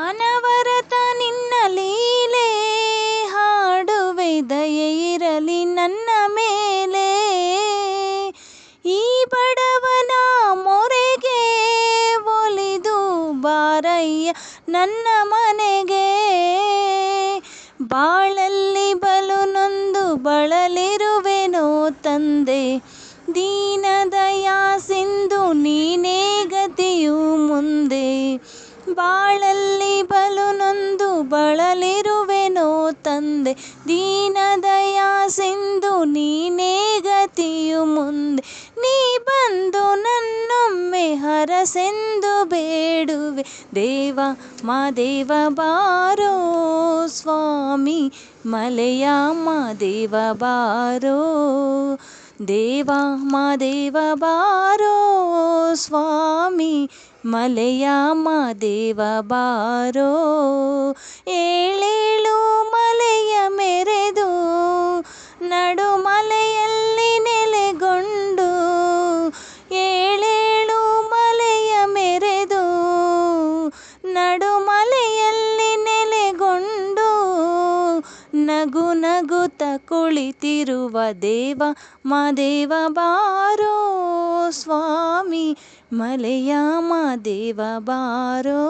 ಅನವರತ ನಿನ್ನ ಲೀಲೆ ಹಾಡುವೆ ನನ್ನ ಮೇಲೆ. ಈ ಬಡವನ ಮೊರೆಗೆ ಒಲಿದು ಬಾರಯ್ಯ ನನ್ನ ಮನೆಗೆ. ಬಾಳಲ್ಲಿ ಬಲು ನೊಂದು ಬಳಲಿರುವೆನೋ ತಂದೆ ದೀನದಯಾ ತಂದೆ, ದೀನದಯಾ ಸಿಂಧು, ನೀನೇ ಗತಿಯು ಮುಂದೆ. ನೀ ಬಂದು ನನ್ನೊಮ್ಮೆ ಹರಸೆಂದು ಬೇಡುವೆ. ದೇವ ಮಾದೇವ ಬಾರೋ ಸ್ವಾಮಿ, ಮಲೆಯ ಮಾದೇವ ಬಾರೋ. ದೇವ ಮಾದೇವ ಬಾರೋ ಸ್ವಾಮಿ, ಮಲೆಯ ಮಾದೇವ ಬಾರೋ. ಏಳೇಳು ನಗು ನಗುತ್ತ ಕುಳಿತಿರುವ ದೇವ ಮಾದೇವ ಬಾರೋ ಸ್ವಾಮಿ ಮಲೆಯ ಮಾದೇವ ಬಾರೋ